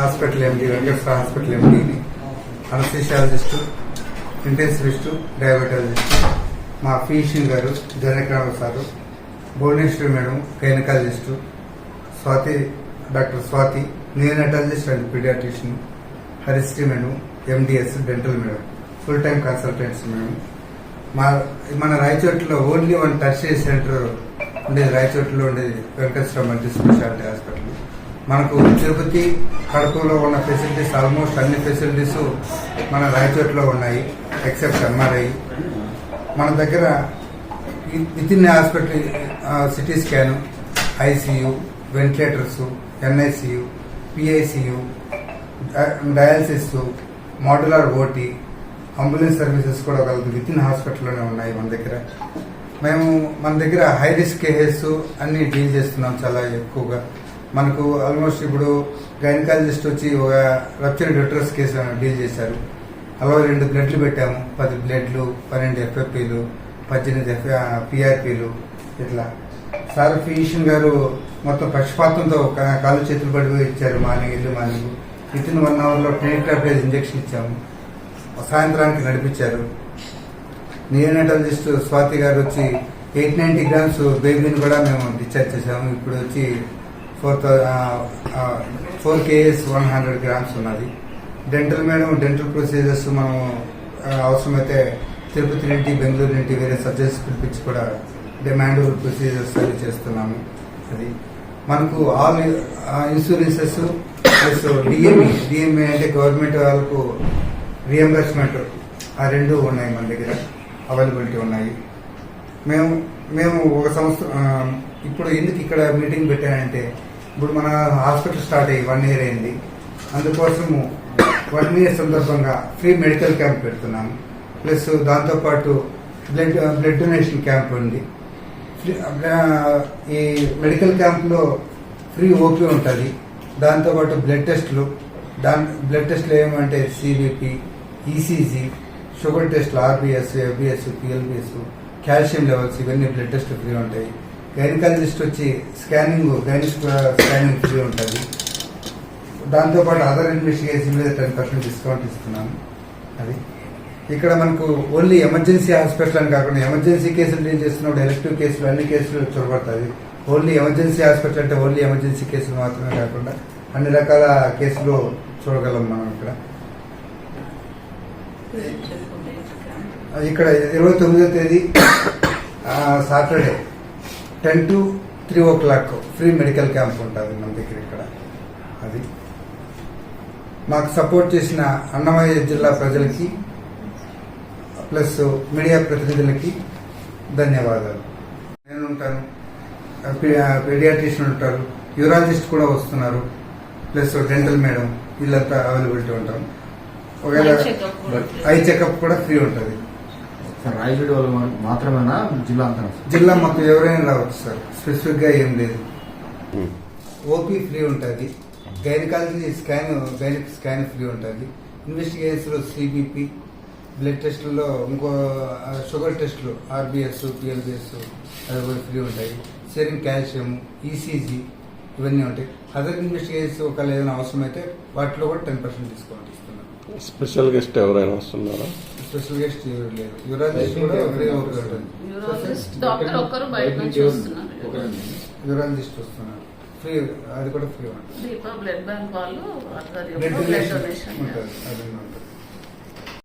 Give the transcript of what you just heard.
Hospital MD Venkateswara hospital ఎండీని anaesthesiologist intensivist diabetologist మా physician గారు జనక్రామ sir Bhuvaneswari madam gynecologist Swathi doctor Swathi neonatologist and pediatrician Harisri madam MDS dental madam. Full time consultants madam. మా మన రాయచోట్లో only one tertiary centre ఉండేది. రాయచోట్లో ఉండేది Venkateswara multi speciality hospital. మనకు తిరుపతి కడపలో ఉన్న ఫెసిలిటీస్ ఆల్మోస్ట్ అన్ని ఫెసిలిటీస్ మన రాయచోట్లో ఉన్నాయి ఎక్సెప్ట్ ఎంఆర్ఐ మన దగ్గర with in hospital CT scan ICU ventilators NICU PICU dialysis modular OT ambulance services కూడా కలదు విత్ ఇన్ హాస్పిటల్లోనే ఉన్నాయి మన దగ్గర. మేము మన దగ్గర హై రిస్క్ కేసెస్ అన్ని డీల్ చేస్తున్నాం చాలా ఎక్కువగా. మనకు ఆల్మోస్ట్ ఇప్పుడు గైనకాలజిస్ట్ వచ్చి ఒక రప్చర్ డ్యూటరస్ కేసు డీల్ చేశారు. అలా రెండు బ్లడ్లు పెట్టాము. పది బ్లడ్లు పన్నెండు ఎఫ్ఎఫ్పీలు పద్దెనిమిది ఎఫ్ పిఆర్పీలు ఇట్లా. సార్ ఫిజిషియన్ గారు మొత్తం పక్షపాతంతో కా- కాళ్ళు చేతులు పడిపోయి ఇచ్చారు మార్నింగ్ ఇల్లు మార్నింగ్. విత్ ఇన్ వన్ అవర్లో ట్రైన్ ఇంజెక్షన్ ఇచ్చాము. సాయంత్రానికి నడిపించారు. నియోనటాలజిస్ట్ స్వాతి గారు వచ్చి ఎయిట్ నైంటీ గ్రామ్స్ బేబీని కూడా మేము డిశ్చార్జ్ చేసాము ఇప్పుడు వచ్చి four four KS one hundred grams dental. Madam dental dental procedures మనం అవసరమైతే తిరుపతి నుండి బెంగళూరు నుండి వేరే సబ్జెక్ట్స్ పిలిపించి కూడా డిమాండ్ ప్రొసీజర్స్ అవి చేస్తున్నాము. అది మనకు all insurances plus DME DME అంటే గవర్నమెంట్ వాళ్ళకు రియంబర్స్మెంట్ ఆ రెండు ఉన్నాయి మన దగ్గర అవైలబిలిటీ ఉన్నాయి. మేము మేము ఒక సంవత్సరం ఇప్పుడు ఎందుకు ఇక్కడ మీటింగ్ పెట్టానంటే ఇప్పుడు మన హాస్పిటల్ స్టార్ట్ అయ్యి వన్ ఇయర్ అయింది. అందుకోసము వన్ ఇయర్ సందర్భంగా ఫ్రీ మెడికల్ క్యాంప్ పెడుతున్నాము. ప్లస్ దాంతోపాటు బ్లడ్ బ్లడ్ డొనేషన్ క్యాంప్ ఉంది. ఫ్రీ- ఈ మెడికల్ క్యాంప్లో ఫ్రీ ఓపీ ఉంటుంది. దాంతోపాటు బ్లడ్ టెస్ట్లు. దాని బ్లడ్ టెస్ట్లు ఏమంటే సిబిపి ఈసీజీ షుగర్ టెస్ట్లు RBS FBS PLBS calcium levels ఇవన్నీ బ్లడ్ టెస్ట్లు ఫ్రీ ఉంటాయి. గైనకాలజిస్ట్ వచ్చి స్కానింగ్ గైనిక్ స్కానింగ్ ఫ్రీ ఉంటుంది. దాంతోపాటు అదర్ ఇన్వెస్టిగేషన్ మీద టెన్ పర్సెంట్ డిస్కౌంట్ ఇస్తున్నాము. అది. ఇక్కడ మనకు ఓన్లీ ఎమర్జెన్సీ హాస్పిటల్ అని కాకుండా ఎమర్జెన్సీ కేసులు డీల్ చేస్తున్నప్పుడు ఎలక్టివ్ కేసులు అన్ని కేసులు చూడబడతాయి ఓన్లీ ఎమర్జెన్సీ హాస్పిటల్ అంటే ఓన్లీ ఎమర్జెన్సీ కేసులు మాత్రమే కాకుండా అన్ని రకాల కేసులు చూడగలం మనం ఇక్కడ. ఇక్కడ ఇరవై తొమ్మిదో తేదీ Saturday. Ten to three o'clock free medical camp ఉంటుంది మన దగ్గర ఇక్కడ. అది. మాకు సపోర్ట్ చేసిన అన్నమయ్య జిల్లా ప్రజలకి ప్లస్ మీడియా ప్రతినిధులకి ధన్యవాదాలు. నేను ఉంటాను. పీడియాట్రిషియన్ ఉంటారు. యూరాలజిస్ట్ కూడా వస్తున్నారు. ప్లస్ డెంటల్ మేడం వీళ్ళంతా అవైలబిలిటీ ఉంటాం ఒకవేళ. ఐ చెకప్ కూడా ఫ్రీ ఉంటుంది. సార్ రాయచోటి వాళ్ళు మాత్రమేనా? జిల్లా అంతా జిల్లా మొత్తం ఎవరైనా రావచ్చు సార్. స్పెసిఫిక్గా ఏం లేదు. ఓపీ ఫ్రీ ఉంటుంది. Gynecology scan gynaec scan free ఉంటుంది. ఇన్వెస్టిగేషన్స్ సిబిపి బ్లడ్ టెస్టుల్లో ఇంకో షుగర్ టెస్టులు ఆర్బిఎస్ పిఎల్బిఎస్ అవి కూడా ఫ్రీ ఉంటాయి. సెరిన్ కాల్షియం ఈసీజీ ఇవన్నీ ఉంటాయి. అదర్ ఇన్వెస్టిగేషన్స్ ఒకవేళ ఏదైనా అవసరమైతే వాటిలో కూడా టెన్ పర్సెంట్ డిస్కౌంట్ ఇస్తున్నాం. స్పెషల్ గెస్ట్ ఎవరైనా వస్తున్నారా? స్పెషల్ గెస్ట్ ఎవరు లేదు యూరాలజిస్ట్ కూడా ఉంటుంది యూరాలజిస్ట్ డాక్టర్ ఒక్కరు బయట నుంచి వస్తున్నారు. యూరాలజిస్ట్ వస్తున్నారు. ఫ్రీ అది కూడా ఫ్రీ ఉంటుంది దీపా బ్లడ్ బ్యాంక్ వాళ్ళు బ్లడ్ డొనేషన్ ఉంటుంది అది ఉంటుంది.